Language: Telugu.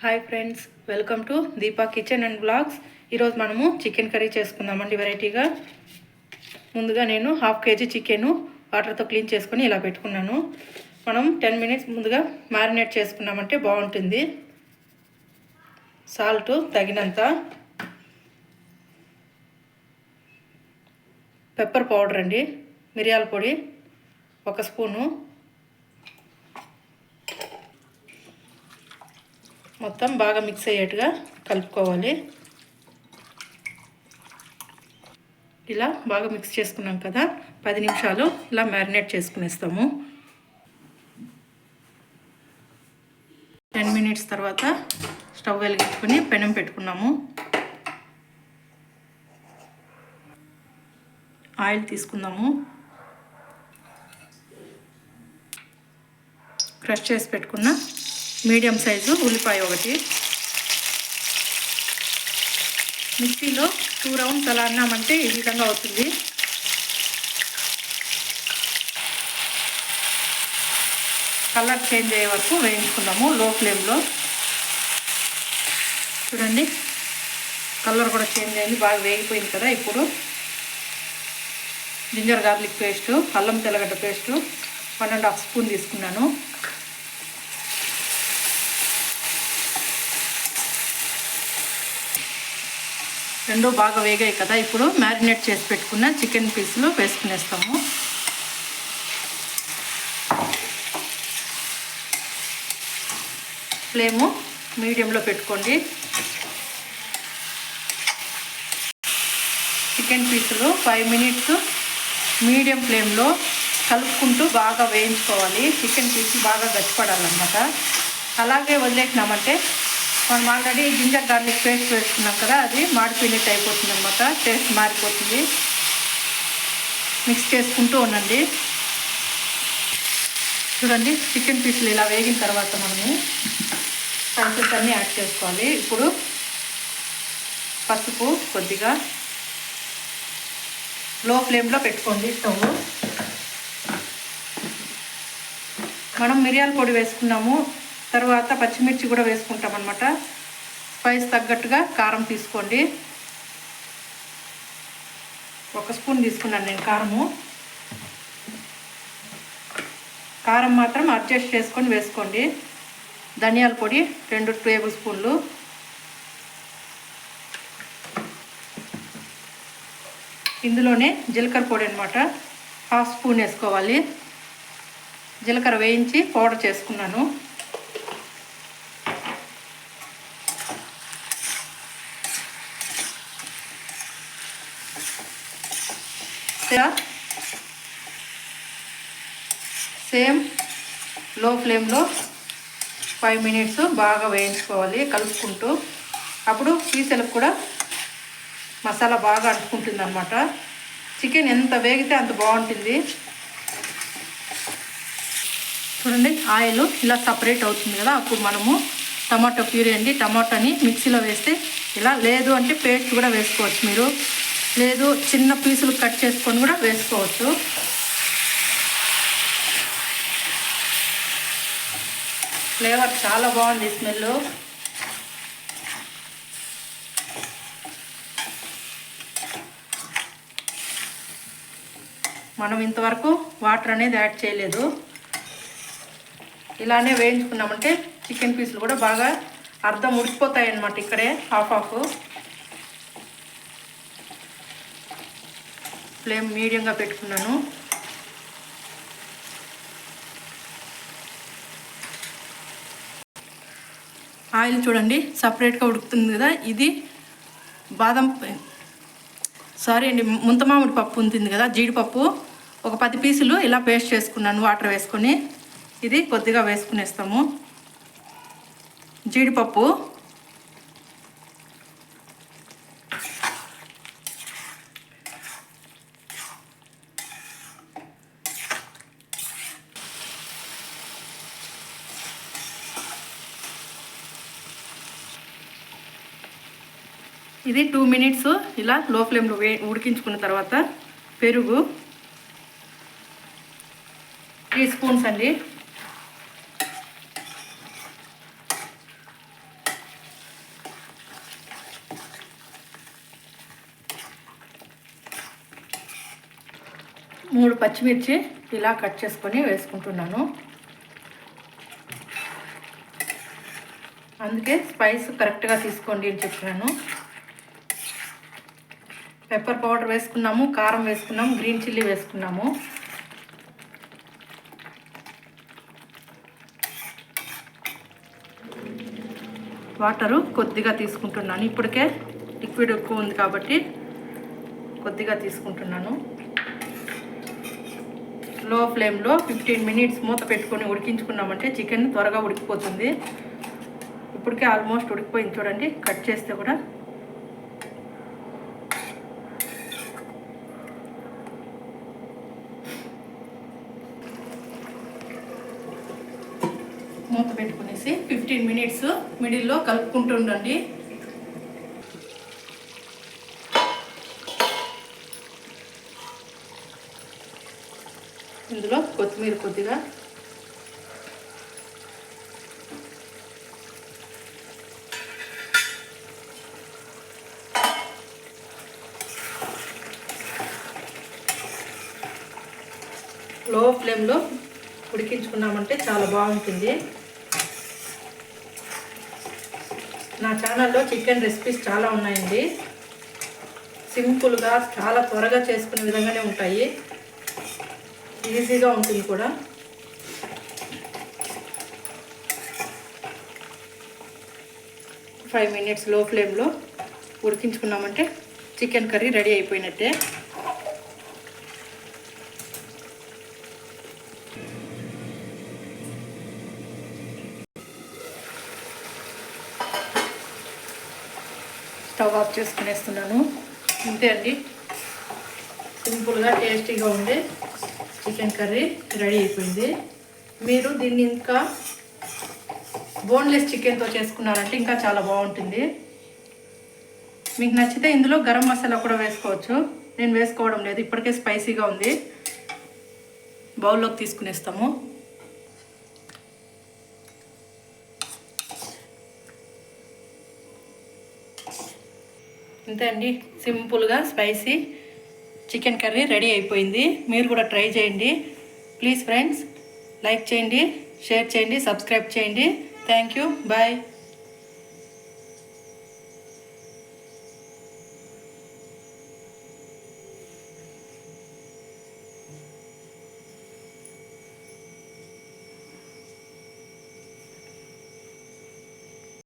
Hi friends welcome to Deepa kitchen and blogs. ఈరోజు మనము చికెన్ కర్రీ చేసుకుందామండి వెరైటీగా. ముందుగా నేను హాఫ్ కేజీ చికెన్ వాటర్తో క్లీన్ చేసుకొని ఇలా పెట్టుకున్నాను. మనం టెన్ మినిట్స్ ముందుగా మ్యారినేట్ చేసుకున్నామంటే బాగుంటుంది. సాల్ట్ తగినంత. పెప్పర్ పౌడర్ అండి. మిరియాల పొడి ఒక స్పూను. మొత్తం బాగా మిక్స్ అయ్యేట్టుగా కలుపుకోవాలి. ఇలా బాగా మిక్స్ చేసుకున్నాం కదా పది నిమిషాలు ఇలా మ్యారినేట్ చేసుకునేస్తాము. టెన్ మినిట్స్ తర్వాత స్టవ్ వెలిగించుకొని పెనం పెట్టుకున్నాము. ఆయిల్ తీసుకుందాము. క్రష్ చేసి పెట్టుకున్న మీడియం సైజు ఉల్లిపాయ ఒకటి. మిక్సీలో టూ రౌండ్స్ అలా అన్నామంటే ఈ విధంగా అవుతుంది. కలర్ చేంజ్ అయ్యే వరకు వేయించుకున్నాము లో ఫ్లేమ్లో. చూడండి కలర్ కూడా చేంజ్ అయింది బాగా వేగిపోయింది కదా ఇప్పుడు. జింజర్ గార్లిక్ పేస్టు అల్లం తెల్లగడ్డ paste one and half spoon తీసుకున్నాను. రెండు బాగా వేగాయి కదా. ఇప్పుడు మ్యారినేట్ చేసి పెట్టుకున్న చికెన్ పీసులు వేసుకునేస్తాము. ఫ్లేము మీడియంలో పెట్టుకోండి. చికెన్ పీసులు ఫైవ్ మినిట్స్ మీడియం ఫ్లేమ్లో కలుపుకుంటూ బాగా వేయించుకోవాలి. చికెన్ పీసులు బాగా గట్టిపడాలన్నమాట. అలాగే వదిలేసినామంటే మనం ఆల్రెడీ జింజర్ గార్లిక్ పేస్ట్ వేసుకున్నాం కదా అది మాడిపోయినట్టు అయిపోతుంది అనమాట టేస్ట్ మారిపోతుంది. మిక్స్ చేసుకుంటూ ఉండండి. చూడండి చికెన్ పీసులు ఇలా వేగిన తర్వాత మనము స్పైసెస్ అన్నీ యాడ్ చేసుకోవాలి. ఇప్పుడు పసుపు కొద్దిగా లో ఫ్లేమ్లో పెట్టుకోండి స్టవ్. మనం మిరియాల పొడి వేసుకున్నాము. తర్వాత పచ్చిమిర్చి కూడా వేసుకుంటాం అనమాట స్పైస్ తగ్గట్టుగా కారం తీసుకోండి. ఒక స్పూన్ తీసుకున్నాను నేను కారము. కారం మాత్రం అడ్జస్ట్ చేసుకొని వేసుకోండి. ధనియాల పొడి రెండు టేబుల్ స్పూన్లు. ఇందులోనే జీలకర్ర పొడి అనమాట హాఫ్ స్పూన్ వేసుకోవాలి. జీలకర్ర వేయించి పౌడర్ చేసుకున్నాను. సేమ్లో ఫ్లేమ్లో ఫైవ్ మినిట్స్ బాగా వేయించుకోవాలి కలుపుకుంటూ. అప్పుడు పీసెలకు కూడా మసాలా బాగా అంటుకుంటుంది అనమాట చికెన్ ఎంత వేగితే అంత బాగుంటుంది. చూడండి ఆయిల్ ఇలా సపరేట్ అవుతుంది కదా. అప్పుడు మనము టమాటో ప్యూరీ అండి టమాటాని మిక్సీలో వేస్తే ఇలా లేదు అంటే పేస్ట్ కూడా వేసుకోవచ్చు మీరు. లేదు చిన్న పీసులు కట్ చేసుకొని కూడా వేసుకోవచ్చు. ఫ్లేవర్ చాలా బాగుంది స్మెల్ మనం ఇంతవరకు వాటర్ అనేది యాడ్ చేయలేదు. ఇలానే వేయించుకున్నామంటే చికెన్ పీసులు కూడా బాగా అర్థం ఉడికిపోతాయి అన్నమాట ఇక్కడే హాఫ్ హాఫ్. ఫ్లేమ్ మీడియంగా పెట్టుకున్నాను. ఆయిల్ చూడండి సపరేట్గా ఉడుకుతుంది కదా ఇది బాదం సారీ అండి ముంత మామిడి పప్పు ఉంటుంది కదా జీడిపప్పు. ఒక పది పీసులు ఇలా పేస్ట్ చేసుకున్నాను వాటర్ వేసుకొని. ఇది కొద్దిగా వేసుకునేస్తాము. జీడిపప్పు. ఇది టూ మినిట్స్ ఇలా లో ఫ్లేమ్లో వే ఉడికించుకున్న తర్వాత పెరుగు త్రీ స్పూన్స్ అండి. మూడు పచ్చిమిర్చి ఇలా కట్ చేసుకొని వేసుకుంటున్నాను. అందుకే స్పైస్ కరెక్ట్గా తీసుకోండి అని చెప్తున్నాను పెప్పర్ పౌడర్ వేసుకున్నాము కారం వేసుకున్నాము గ్రీన్ చిల్లీ వేసుకున్నాము. వాటరు కొద్దిగా తీసుకుంటున్నాను. ఇప్పటికే లిక్విడ్ ఎక్కువ ఉంది కాబట్టి కొద్దిగా తీసుకుంటున్నాను. లో ఫ్లేమ్లో ఫిఫ్టీన్ మినిట్స్ మూత పెట్టుకొని ఉడికించుకున్నామంటే చికెన్ త్వరగా ఉడికిపోతుంది. ఇప్పటికే ఆల్మోస్ట్ ఉడికిపోయింది చూడండి కట్ చేస్తే కూడా మూత పెట్టుకునేసి ఫిఫ్టీన్ మినిట్స్ మిడిల్లో కలుపుకుంటుండండి. ఇందులో కొత్తిమీర కొద్దిగా. లో ఫ్లేమ్లో ఉడికించుకున్నామంటే చాలా బాగుంటుంది. నా ఛానల్లో చికెన్ రెసిపీస్ చాలా ఉన్నాయండి. సింపుల్గా చాలా త్వరగా చేసుకునే విధంగానే ఉంటాయి. ఈజీగా ఉంటుంది కూడా. ఫైవ్ మినిట్స్లో ఫ్లేమ్లో ఉడికించుకున్నామంటే చికెన్ కర్రీ రెడీ అయిపోయినట్టే. స్టవ్ ఆఫ్ చేసుకునేస్తున్నాను. అంతే అండి. సింపుల్గా టేస్టీగా ఉండే చికెన్ కర్రీ రెడీ అయిపోయింది. మీరు దీన్ని ఇంకా బోన్లెస్ చికెన్తో చేసుకున్నారంటే ఇంకా చాలా బాగుంటుంది. మీకు నచ్చితే ఇందులో గరం మసాలా కూడా వేసుకోవచ్చు. నేను వేసుకోవడం లేదు ఇప్పటికే స్పైసీగా ఉంది. బౌల్లోకి తీసుకునేస్తాము. అంతే అండి సింపుల్గా స్పైసీ చికెన్ కర్రీ రెడీ అయిపోయింది. మీరు కూడా ట్రై చేయండి. ప్లీజ్ ఫ్రెండ్స్ లైక్ చేయండి షేర్ చేయండి సబ్స్క్రైబ్ చేయండి. Thank you bye.